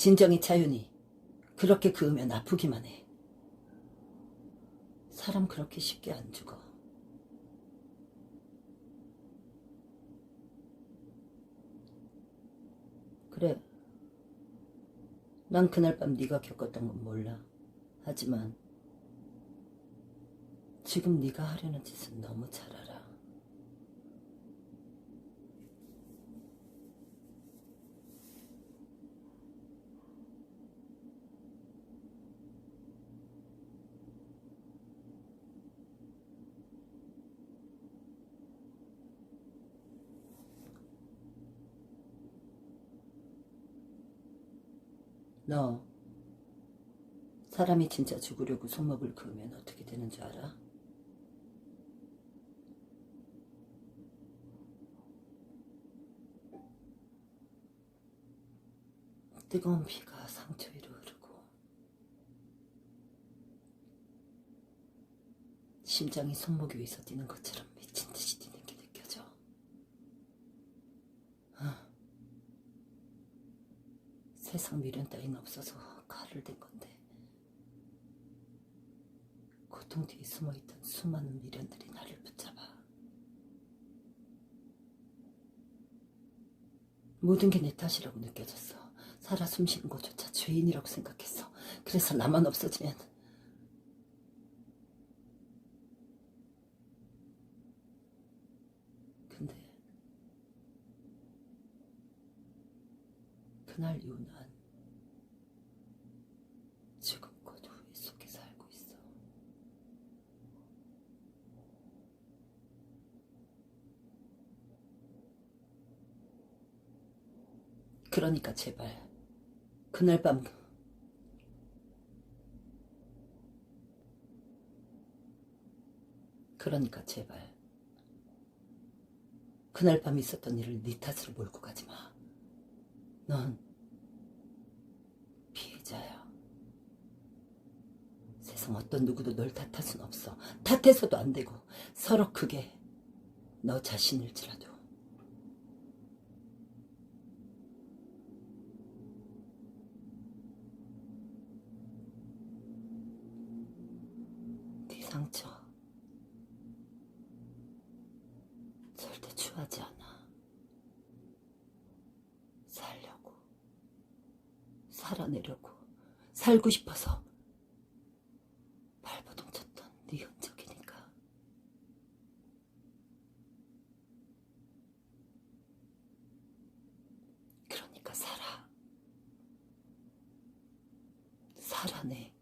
진정이 차윤이 그렇게 그으면 아프기만 해. 사람 그렇게 쉽게 안 죽어. 그래. 난 그날 밤 네가 겪었던 건 몰라. 하지만 지금 네가 하려는 짓은 너무 잘 알아. 너 사람이 진짜 죽으려고 손목을 그으면 어떻게 되는 줄 알아? 뜨거운 피가 상처 위로 흐르고 심장이 손목 위에서 뛰는 것처럼 미친 듯이 뛰는 게 느껴져. 아, 세상 미련 따윈 없어서 칼을 댄 건데. 고통 뒤에 숨어있던 수많은 미련들이 나를 붙잡아 모든 게 내 탓이라고 느껴졌어. 살아 숨쉬는 것조차 죄인이라고 생각했어. 그래서 나만 없어지면 근데 그날 이후 난 지금껏 후회 속에 살고 있어. 그러니까 제발 그날 밤 그러니까 제발 그날 밤 있었던 일을 네 탓으로 몰고 가지 마. 넌 피해자야. 세상 어떤 누구도 널 탓할 순 없어. 탓해서도 안 되고 서로 그게 너 자신일지라도. 네 상처 절대 추하지 않아. 살려고, 살아내려고, 살고 싶어서 발버둥 쳤던 네 흔적이니까. 그러니까 살아. 살아내.